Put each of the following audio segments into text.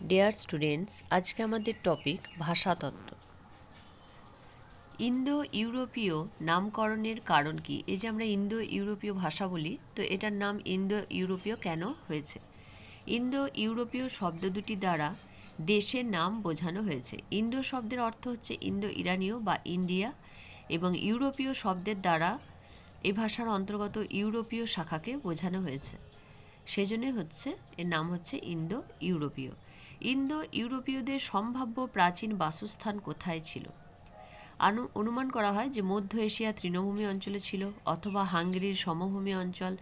Dear students আজকে আমাদের topic ভাষাতত্ত্ব Indo ইউরোপীয় নামকরণের কারণ কি? এই যে আমরা ইন্দো ইউরোপীয় ভাষা বলি, তো এটার নাম ইন্দো ইউরোপীয় কেন হয়েছে? ইন্দো ইউরোপীয় শব্দ দুটি দ্বারা দেশের নাম বোঝানো হয়েছে। ইন্দো শব্দের অর্থ হচ্ছে ইন্দো ইরানীয় বা ইন্ডিয়া এবং ইউরোপীয় শব্দের দ্বারা এই ভাষার অন্তর্গত ইউরোপীয় শাখাকে বোঝানো হয়েছে। সেজন্যই হচ্ছে, এর নাম হচ্ছে ইন্দো ইউরোপীয় ইন্দো ইউরোপীয়দের সম্ভাব্য প্রাচীন বাসস্থান কোথায় ছিল? আনু, অনুমান করা হয় যে মধ্য এশিয়া তৃণভূমি অঞ্চলে ছিল অথবা হাঙ্গেরির সমভূমি অঞ্চল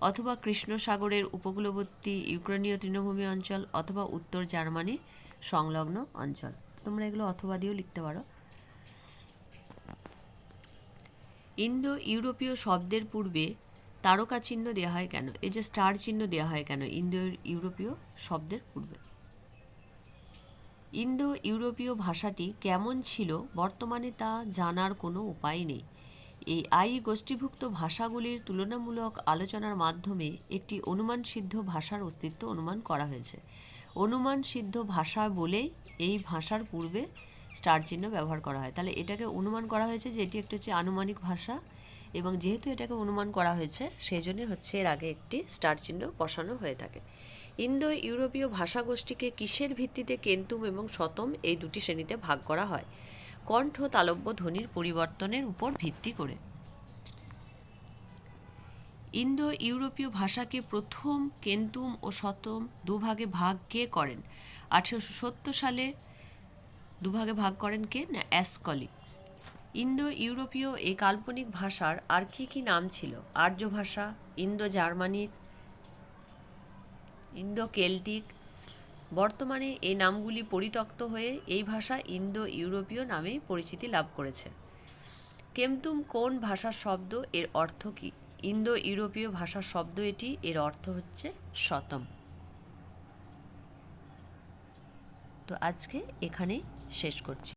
অথবা কৃষ্ণ সাগরের উপকূলবর্তী ইউক্রেনীয় তৃণভূমি অঞ্চল অথবা উত্তর জার্মানি সংলগ্ন অঞ্চল। তোমরা এগুলো অথবা দিয়েও লিখতে পারো। ইন্দো ইউরোপীয় শব্দের পূর্বে তারকা চিহ্ন দেওয়া হয় কেন? এই যে স্টার চিহ্ন দেওয়া হয় কেন ইন্দো ইউরোপীয় শব্দের পূর্বে? ইন্দো ইউরোপীয় ভাষাটি কেমন ছিল বর্তমানে তা জানার কোনো উপায় নেই। এই আই গোষ্ঠীভুক্ত ভাষাগুলির তুলনামূলক আলোচনার মাধ্যমে একটি অনুমান সিদ্ধ ভাষার অস্তিত্ব অনুমান করা হয়েছে। অনুমান সিদ্ধ ভাষা বলেই এই ভাষার পূর্বে স্টার চিহ্ন ব্যবহার করা হয়। তাহলে এটাকে অনুমান করা হয়েছে যে এটি একটি হচ্ছে আনুমানিক ভাষা এবং যেহেতু এটাকে অনুমান করা হয়েছে সেই জন্য হচ্ছে এর আগে একটি স্টার চিহ্ন বসানো হয়ে থাকে। ইন্দো ইউরোপীয় ভাষাগোষ্ঠীকে কিসের ভিত্তিতে কেন্তুম এবং শতম এই দুটি শ্রেণীতে ভাগ করা হয়? কণ্ঠ তালব্য ধ্বনির পরিবর্তনের উপর ভিত্তি করে। ইন্দো ইউরোপীয় ভাষাকে প্রথম, কেন্তুম ও শতম দুভাগে ভাগ কে করেন? আঠেরোশো সত্তর সালে দুভাগে ভাগ করেন কে? না, অ্যাসকলি। ইন্দো ইউরোপীয় এই কাল্পনিক ভাষার আর কি কি নাম ছিল? আর্য ভাষা ইন্দো জার্মানিক ইন্দো কেল্টিক বর্তমানে এই নামগুলি পরিত্যক্ত হয়ে এই ভাষা ইন্দো ইউরোপীয় নামেই পরিচিতি লাভ করেছে। কেমতুম কোন ভাষার শব্দ? এর অর্থ কী? ইন্দো ইউরোপীয় ভাষার শব্দ এটি, এর অর্থ হচ্ছে শতম। তো আজকে এখানেই শেষ করছি।